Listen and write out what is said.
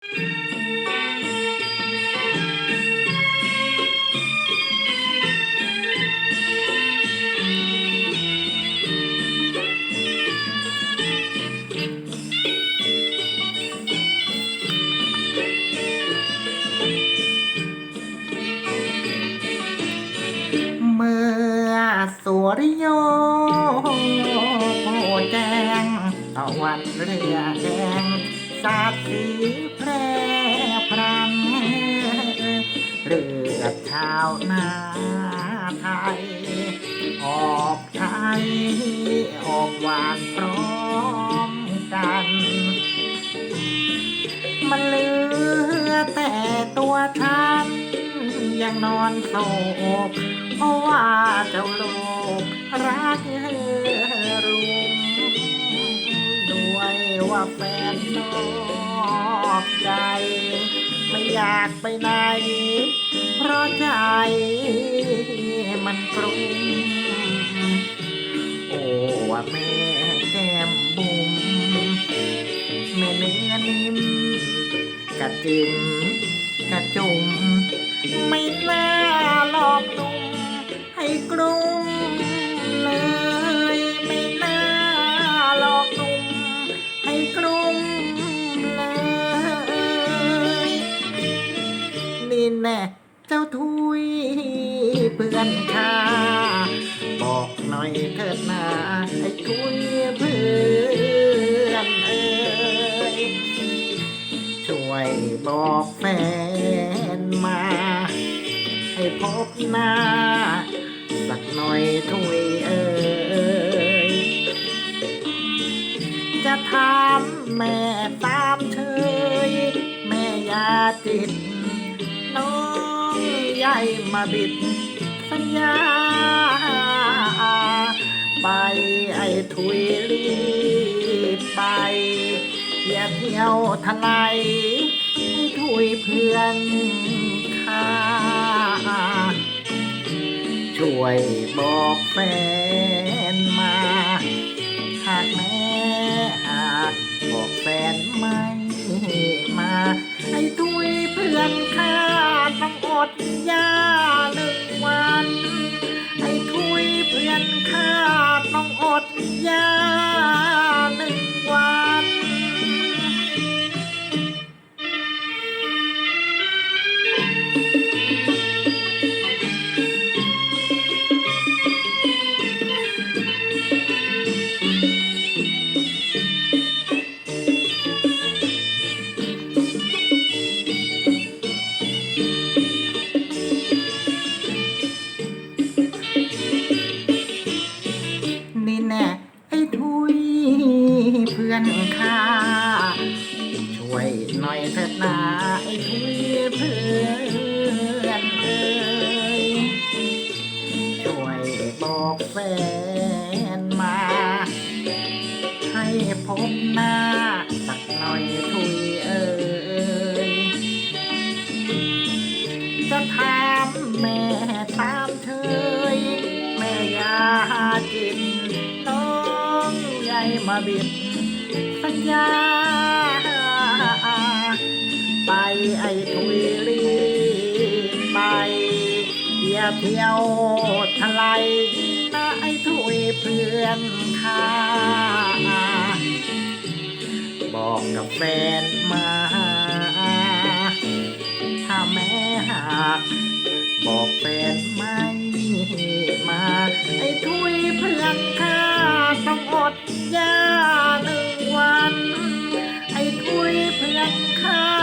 เมื่อสุริโยโผแจ้งตะวันเรือแดง สาดสีแพร่พรังเรือชาวนาไทย ออกไทยออกหวานพร้อมกัน มันเหลือแต่ตัวฉัน ยังนอนโศกเพราะว่าเจ้าโลกรักรุมด้วยว่าแฟนน อยากไปไหน เพราะใจมันกลุ้มโอ้ว่าแม่แก้มบุ๋มแม่เนื้อนิ่มกระจิมกระจุมไม่กล้าหลอกนุ่มให้กลุ้ม เจ้าทุยเพื่อนข้าบอกหน่อยเถิดนาไอ้ทุยเพื่อนเอ้ยช่วยบอกแฟนมา ให้พบหน้า สักหน่อยทุยเอ้ยจะถามแม่ตามเชยแม่ยาจิตน้อง ใหญ่มาบิด สัญญา ไปไอ้ถุยรีบไป อย่าเที่ยวทลายถุยเพื่อนข้าช่วยบอกแฟน ดยาหนึ่งวันให้ทุยเพื่อนข้าต้องอดยา หน่อยเถิดนาไอ้ทุยเพื่อนเอ้ยช่วยบอกแฟนมา ให้พบหน้าสักหน่อยทุยเอ้ยจะถามแม่ตามเชยแม่ยาจินน้องใหญ่มาบิดสัญญา เที่ยวทลายไอ้ถุยเพื่อนค่าบอกกับแฟนมา ถ้าแม่หากบอกแฟนไม่มา ไอ้ถุยเพื่อนข้าต้องอดยาหนึ่งวัน ไอ้ถุยเพื่อนข้า